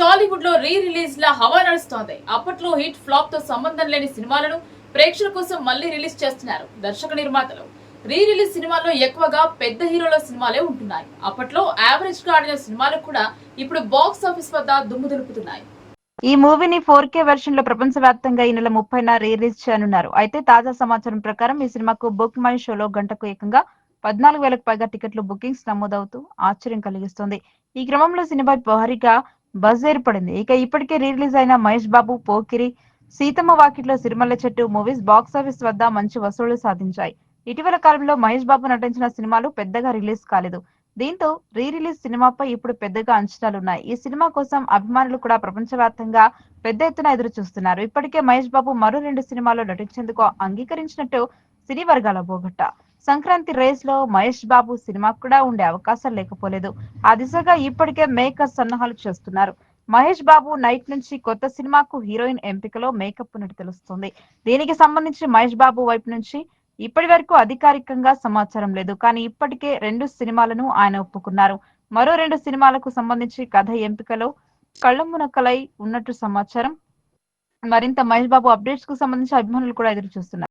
టాలీవుడ్లో re release ల హవా నడుస్తోంది. అప్పట్లో హిట్ ఫ్లాప్తో సంబంధం లేని సినిమాలను ప్రేక్షకుల కోసం మళ్ళీ రిలీజ్ చేస్తున్నారు దర్శక నిర్మాతలు. రీ రిలీజ్ సినిమాల్లో ఎక్కువగా పెద్ద హీరోల సినిమాలే ఉంటున్నాయి. అప్పట్లో యావరేజ్గా ఆడిన సినిమాలు కూడా ఇప్పుడు బాక్స్ ఆఫీస్ వద్ద దుమ్ము దులుపుతున్నాయి. ఈ మూవీని ఫోర్ కే వెర్షన్లో ప్రపంచవ్యాప్తంగా ఈ నెల ముప్పైన రిలీజ్ చేయనున్నారు. అయితే తాజా సమాచారం ప్రకారం ఈ సినిమాకు బుక్ మై షోలో గంటకు ఏకంగా పద్నాలుగు వేలకు పైగా టికెట్లు బుకింగ్స్ నమోదవుతూ ఆశ్చర్యం కలిగిస్తుంది. ఈ క్రమంలో సినిమా భారీగా బజ్ ఏర్పడింది. ఇక ఇప్పటికే రిలీజ్ అయిన మహేష్ బాబు పోకిరి సీతమ్మ వాకిట్లో సిరిమల్ల చెట్టు మూవీస్ బాక్స్ ఆఫీస్ వద్ద మంచి వసూళ్ళు సాధించాయి. ఇటీవల కాలంలో మహేష్ బాబు నటించిన సినిమాలు పెద్దగా రిలీజ్ కాలేదు. దీంతో రీ రిలీజ్ సినిమాపై ఇప్పుడు పెద్దగా అంచనాలున్నాయి ఈ సినిమా కోసం అభిమానులు కూడా ప్రపంచవ్యాప్తంగా పెద్ద ఎత్తున ఎదురు చూస్తున్నారు ఇప్పటికే మహేష్ బాబు మరో రెండు సినిమాల్లో నటించేందుకు అంగీకరించినట్టు సినీ వర్గాల బోగట్ట సంక్రాంతి రేస్లో మహేష్ బాబు సినిమా కూడా ఉండే అవకాశం లేకపోలేదు. ఆ దిశగా ఇప్పటికే మేకర్స్ సన్నాహాలు చేస్తున్నారు. మహేష్ బాబు నైట్ నుంచి కొత్త సినిమాకు హీరోయిన్ ఎంపికలో మేకప్ ఉన్నట్టు తెలుస్తుంది. దీనికి సంబంధించి మహేష్ బాబు వైపు నుంచి ఇప్పటి వరకు అధికారికంగా సమాచారం లేదు. కానీ ఇప్పటికే రెండు సినిమాలను ఆయన ఒప్పుకున్నారు. మరో రెండు సినిమాలకు సంబంధించి కథ ఎంపికలో కళ్ళమునకలై ఉన్నట్టు సమాచారం మరింత మహేష్ బాబు అప్డేట్స్కు సంబంధించి అభిమానులు కూడా ఎదురు చూస్తున్నారు